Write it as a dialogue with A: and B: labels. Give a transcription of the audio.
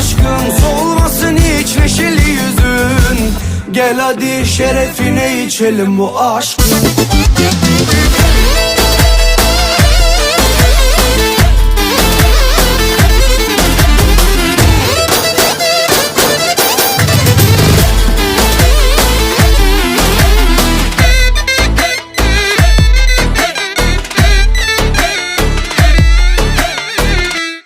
A: Aşkın solmasın hiç neşeli yüzün. Gel hadi şerefine içelim bu aşkın